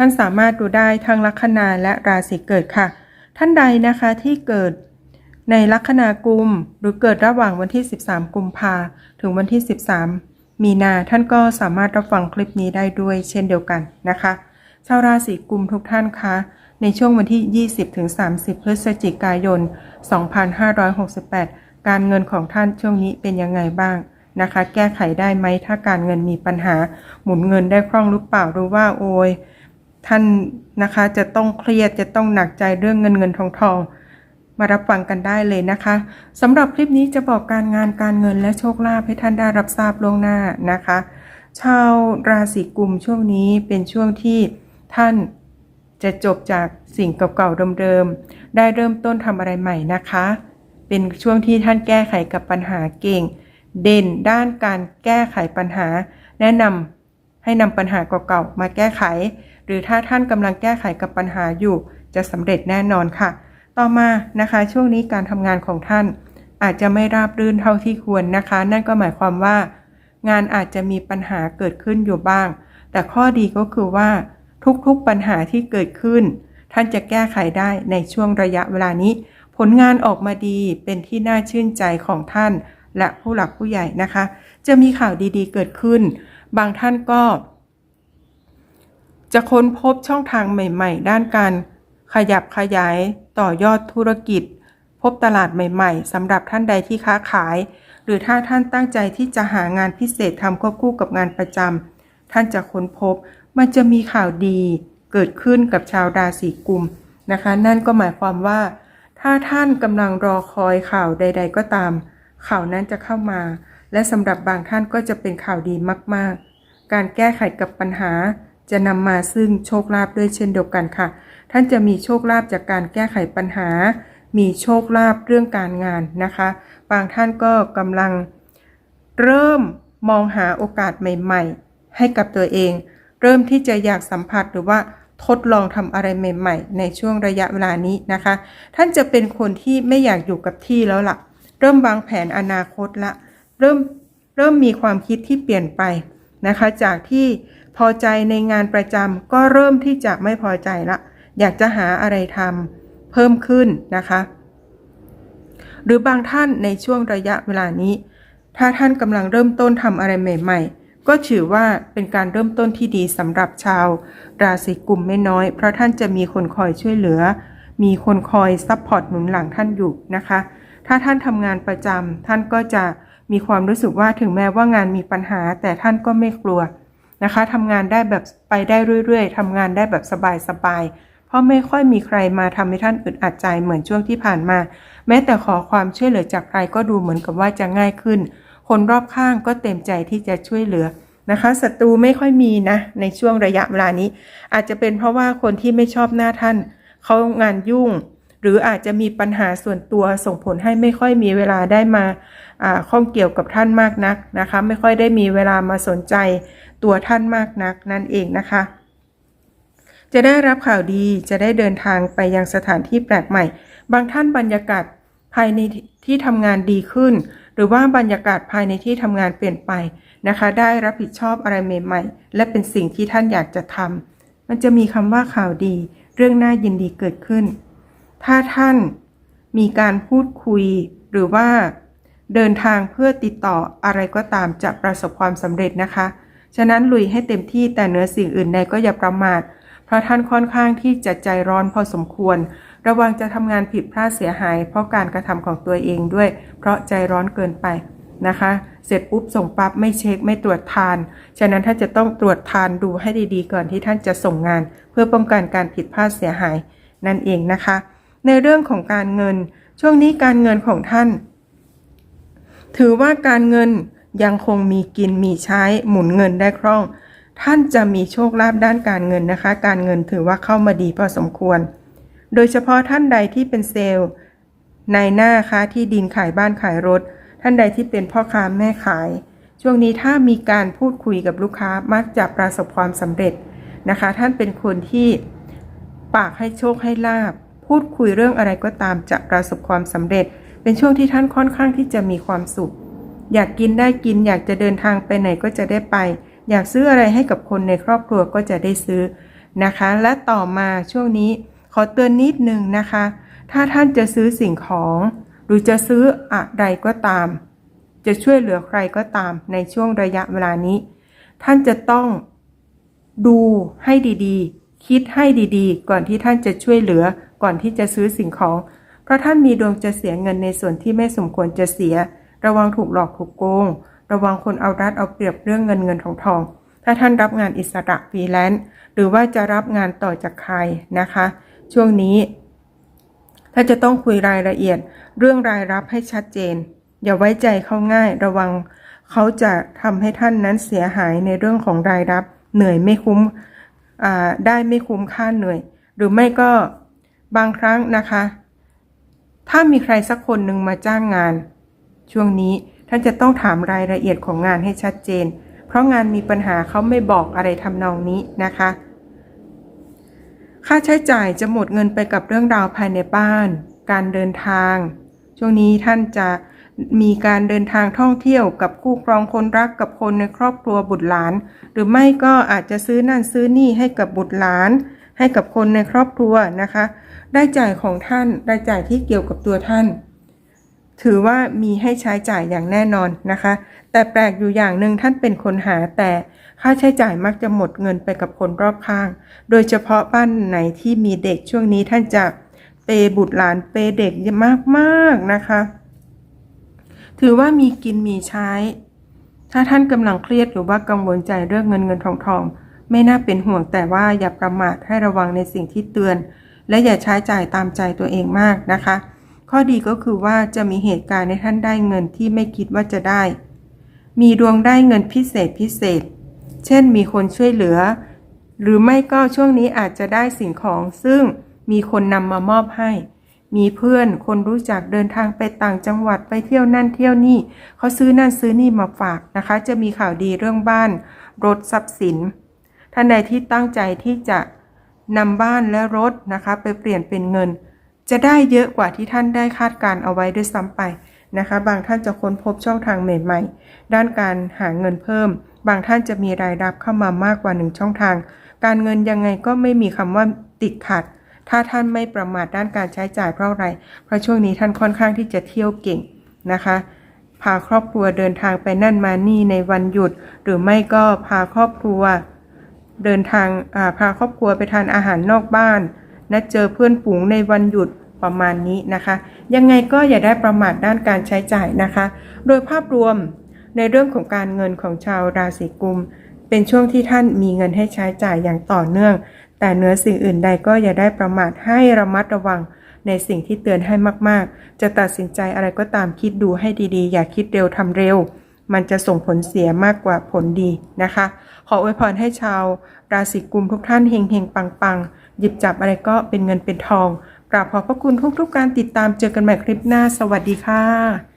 ท่านสามารถดูได้ทั้งลัคนาและราศีเกิดค่ะ ท่านใดนะคะที่เกิดในลัคนากุมหรือเกิดระหว่างวันที่ 13 กุมภาถึงวันที่ 13 มีนาท่านก็สามารถรับฟังคลิปนี้ได้ด้วยเช่นเดียวกันนะคะ ชาวราศีกุมทุกท่านคะ ในช่วงวันที่ 20-30 พฤศจิกายน 2568 การเงินของท่านช่วงนี้เป็นยังไงบ้างนะคะ แก้ไขได้ไหมถ้าการเงินมีปัญหา หมุนเงินได้คล่องหรือเปล่าหรือว่าโอย ท่านนะคะจะต้องเครียดจะต้องหนักใจเรื่องเงินเงินทองทองมารับฟังกันได้เลยนะคะสำหรับคลิปนี้จะบอกการงานการเงินและโชคลาภให้ท่านได้รับทราบล่วงหน้านะคะ ชาวราศีกุมช่วงนี้เป็นช่วงที่ท่านจะจบจากสิ่งเก่าๆเดิมๆได้เริ่มต้นทำอะไรใหม่นะคะ เป็นช่วงที่ท่านแก้ไขกับปัญหาเก่ง เด่นด้านการแก้ไขปัญหา แนะนำให้นำปัญหาเก่าๆมาแก้ไข หรือถ้าท่านกำลังแก้ไขกับปัญหาอยู่ จะสำเร็จแน่นอนค่ะ ต่อมานะคะช่วงนี้การทำงานของท่าน อาจจะไม่ราบรื่นเท่าที่ควรนะคะ นั่นก็หมายความว่า งานอาจจะมีปัญหาเกิดขึ้นอยู่บ้าง แต่ข้อดีก็คือว่า ทุกๆปัญหาที่เกิดขึ้น ท่านจะแก้ไขได้ในช่วงระยะเวลานี้ ผลงานออกมาดีเป็นที่น่าชื่นใจของท่าน และผู้หลักผู้ใหญ่นะคะ จะมีข่าวดีๆเกิดขึ้น บางท่านก็ จะค้นพบช่องทางใหม่ๆ ด้านการ ขยับขยายต่อยอดธุรกิจ พบตลาดใหม่ๆสำหรับท่านใดที่ค้าขาย หรือถ้าท่านตั้งใจที่จะหางานพิเศษทำควบคู่กับงานประจำท่านจะค้นพบมันจะมีข่าวดีเกิดขึ้นกับชาวราศีกุมนะคะ นั่นก็หมายความว่า ถ้าท่านกำลังรอคอยข่าวใด ๆ ก็ตาม ข่าวนั้นจะเข้ามา และสำหรับบางท่านก็จะเป็นข่าวดีมากๆ การแก้ไขกับปัญหา จะนำมาซึ่งโชคลาภด้วยเช่นเดียวกันค่ะ ท่านจะมีโชคลาภจากการแก้ไขปัญหา มีโชคลาภเรื่องการงานนะคะ บางท่านก็กำลังเริ่มมองหาโอกาสใหม่ ๆ ให้กับตัวเอง เริ่มที่จะอยากสัมผัสหรือว่าทดลองทำอะไรใหม่ ๆ ในช่วงระยะเวลานี้นะคะ ท่านจะเป็นคนที่ไม่อยากอยู่กับที่แล้วล่ะ เริ่มวางแผนอนาคตละ เริ่มเริ่มมีความคิดที่เปลี่ยนไป นะคะ จากที่พอใจในงานประจำก็เริ่มที่จะไม่พอใจละ อยากจะหาอะไรทำเพิ่มขึ้นนะคะ หรือบางท่านในช่วงระยะเวลานี้ ถ้าท่านกำลังเริ่มต้นทำอะไรใหม่ ๆ ก็ถือว่าเป็นการเริ่มต้นที่ดีสำหรับชาว ราศีกุมไม่น้อย เพราะท่านจะมีคนคอยช่วยเหลือ มีคนคอยซัพพอร์ตหนุนหลังท่านอยู่นะคะ ถ้าท่านทำงานประจำท่านก็จะ มีความรู้สึกว่าถึงแม้ว่างานมีปัญหาแต่ท่านก็ไม่กลัวนะคะทำงานได้แบบไปได้เรื่อยๆทำงานได้แบบสบายๆ เพราะไม่ค่อยมีใครมาทำให้ท่านอึดอัดใจเหมือนช่วงที่ผ่านมา แม้แต่ขอความช่วยเหลือจากใครก็ดูเหมือนกับว่าจะง่ายขึ้น คนรอบข้างก็เต็มใจที่จะช่วยเหลือนะคะศัตรูไม่ค่อยมีนะในช่วงระยะเวลานี้ อาจจะเป็นเพราะว่าคนที่ไม่ชอบหน้าท่านเขางานยุ่ง หรืออาจจะมีปัญหาส่วนตัวส่งผลให้ไม่ค่อยมีเวลาได้มาข้องเกี่ยวกับท่านมากนักนะคะ ไม่ค่อยได้มีเวลามาสนใจตัวท่านมากนักนั่นเองนะคะ จะได้รับข่าวดีจะได้เดินทางไปยังสถานที่แปลกใหม่ บางท่านบรรยากาศภายในที่ทำงานดีขึ้น หรือว่าบรรยากาศภายในที่ทำงานเปลี่ยนไปนะคะ ได้รับผิดชอบอะไรใหม่ๆ และเป็นสิ่งที่ท่านอยากจะทำมันจะมีคำว่าข่าวดี เรื่องน่ายินดีเกิดขึ้น ถ้าท่านมีการพูดคุยหรือว่าเดินทางเพื่อติดต่ออะไรก็ตามจะประสบความสำเร็จนะคะ ฉะนั้นลุยให้เต็มที่แต่เหนือสิ่งอื่นใดก็อย่าประมาท เพราะท่านค่อนข้างที่จะใจร้อนพอสมควร ระวังจะทำงานผิดพลาดเสียหาย เพราะการกระทำของตัวเองด้วย เพราะใจร้อนเกินไปนะคะ เสร็จปุ๊บส่งปั๊บไม่เช็คไม่ตรวจทาน ฉะนั้นท่านจะต้องตรวจทานดูให้ดีๆ ก่อนที่ท่านจะส่งงาน เพื่อป้องกันการผิดพลาดเสียหายนั่นเองนะคะ ในเรื่องของการเงิน ช่วงนี้การเงินของท่าน ถือว่าการเงินยังคงมีกินมีใช้หมุนเงินได้คล่อง ท่านจะมีโชคลาภด้านการเงินนะคะ การเงินถือว่าเข้ามาดีพอสมควร โดยเฉพาะท่านใดที่เป็นเซลล์นายหน้าค้าที่ดินขายบ้านขายรถ ท่านใดที่เป็นพ่อค้าแม่ขาย ช่วงนี้ถ้ามีการพูดคุยกับลูกค้ามักจะประสบความสำเร็จนะคะ ท่านเป็นคนที่ปากให้โชคให้ลาบ พูดคุยเรื่องอะไรก็ตามจะประสบความสำเร็จ เป็นช่วงที่ท่านค่อนข้างที่จะมีความสุข อยากกินได้กิน อยากจะเดินทางไปไหนก็จะได้ไป อยากซื้ออะไรให้กับคนในครอบครัวก็จะได้ซื้อนะคะ และต่อมาช่วงนี้ขอเตือนนิดนึงนะคะ ถ้าท่านจะซื้อสิ่งของ หรือจะซื้ออะไรก็ตาม จะช่วยเหลือใครก็ตามในช่วงระยะเวลานี้ ท่านจะต้องดูให้ดีๆ คิดให้ดีๆ ก่อนที่ท่านจะช่วยเหลือ ก่อนที่จะซื้อสิ่งของ เพราะท่านมีดวงจะเสียเงินในส่วนที่ไม่สมควรจะเสีย ระวังถูกหลอกถูกโกง ระวังคนเอารัดเอาเปรียบเรื่องเงินเงินทองทอง ถ้าท่านรับงานอิสระฟรีแลนซ์หรือว่าจะรับงานต่อจากใครนะคะ ช่วงนี้ ถ้าจะต้องคุยรายละเอียด เรื่องรายรับให้ชัดเจน อย่าไว้ใจเขาง่าย ระวังเขาจะทำให้ท่านนั้นเสียหายในเรื่องของรายรับ เหนื่อยไม่คุ้มได้ไม่คุ้มค่าเหนื่อย หรือไม่ก็ บางครั้งนะคะ ถ้ามีใครสักคนหนึ่งมาจ้างงาน ช่วงนี้ท่านจะต้องถามรายละเอียดของงานให้ชัดเจน เพราะงานมีปัญหาเขาไม่บอกอะไรทำนองนี้นะคะ ค่าใช้จ่ายจะหมดเงินไปกับเรื่องราวภายในบ้าน การเดินทาง ช่วงนี้ท่านจะมีการเดินทางท่องเที่ยวกับคู่ครองคนรักกับคนในครอบครัวบุตรหลาน หรือไม่ก็อาจจะซื้อนั่นซื้อนี่ให้กับบุตรหลาน ให้กับคนในครอบครัวนะคะ ได้จ่ายของท่านรายจ่ายที่เกี่ยวกับตัวท่าน ถือว่ามีให้ใช้จ่ายอย่างแน่นอนนะคะ แต่แปลกอยู่อย่างหนึ่งท่านเป็นคนหาแต่ค่าใช้จ่ายมักจะหมดเงินไปกับคนรอบข้าง โดยเฉพาะบ้านไหนที่มีเด็กช่วงนี้ท่านจะเปย์บุตรหลานเปย์เด็กมากๆนะคะ ถือว่ามีกินมีใช้ ถ้าท่านกำลังเครียดหรือว่ากังวลใจเรื่องเงินเงินทองทอง ไม่น่าเป็นห่วงแต่ว่าอย่าประมาทให้ระวังในสิ่งที่เตือน และอย่าใช้จ่ายตามใจตัวเองมากนะคะ ข้อดีก็คือว่าจะมีเหตุการณ์ในท่านได้เงินที่ไม่คิดว่าจะได้ มีดวงได้เงินพิเศษพิเศษ เช่นมีคนช่วยเหลือ หรือไม่ก็ช่วงนี้อาจจะได้สิ่งของซึ่งมีคนนำมามอบให้ มีเพื่อนคนรู้จักเดินทางไปต่างจังหวัดไปเที่ยวนั่นเที่ยวนี่เขาซื้อนั่นซื้อนี่มาฝากนะคะ จะมีข่าวดีเรื่องบ้าน รถทรัพย์สิน ท่านใดที่ตั้งใจที่จะนำบ้านและรถนะคะไปเปลี่ยนเป็นเงิน จะได้เยอะกว่าที่ท่านได้คาดการเอาไว้ด้วยซ้ำไปนะคะ บางท่านจะค้นพบช่องทางใหม่ๆ ด้านการหาเงินเพิ่ม บางท่านจะมีรายรับเข้ามามากกว่าหนึ่งช่องทาง การเงินยังไงก็ไม่มีคำว่าติดขัด ถ้าท่านไม่ประมาทด้านการใช้จ่ายเพราะอะไร เพราะช่วงนี้ท่านค่อนข้างที่จะเที่ยวเก่งนะคะพาครอบครัวเดินทางไปนั่นมานี่ในวันหยุด หรือไม่ก็พาครอบครัว เดินทางาพาครอบครัวไปทานอาหารนอกบ้านนัดเจอเพื่อนฝูงในวันหยุดประมาณนี้นะคะ ยังไงก็อย่าได้ประมาทด้านการใช้จ่ายนะคะ โดยภาพรวมในเรื่องของการเงินของชาวราศีกุม เป็นช่วงที่ท่านมีเงินให้ใช้จ่ายอย่างต่อเนื่อง แต่เหนือสิ่งอื่นใดก็อย่าได้ประมาทให้ระมัดระวังในสิ่งที่เตือนให้มากๆ จะตัดสินใจอะไรก็ตามคิดดูให้ดีๆ อย่าคิดเร็วทำเร็ว มันจะส่งผลเสียมากกว่าผลดีนะคะ ขออวยพรให้ชาว ราศีกุมทุกท่านเฮงเฮงปังปังหยิบจับอะไรก็เป็นเงินเป็นทองกราบขอบพระคุณทุกๆการติดตามเจอกันใหม่คลิปหน้า สวัสดีค่ะ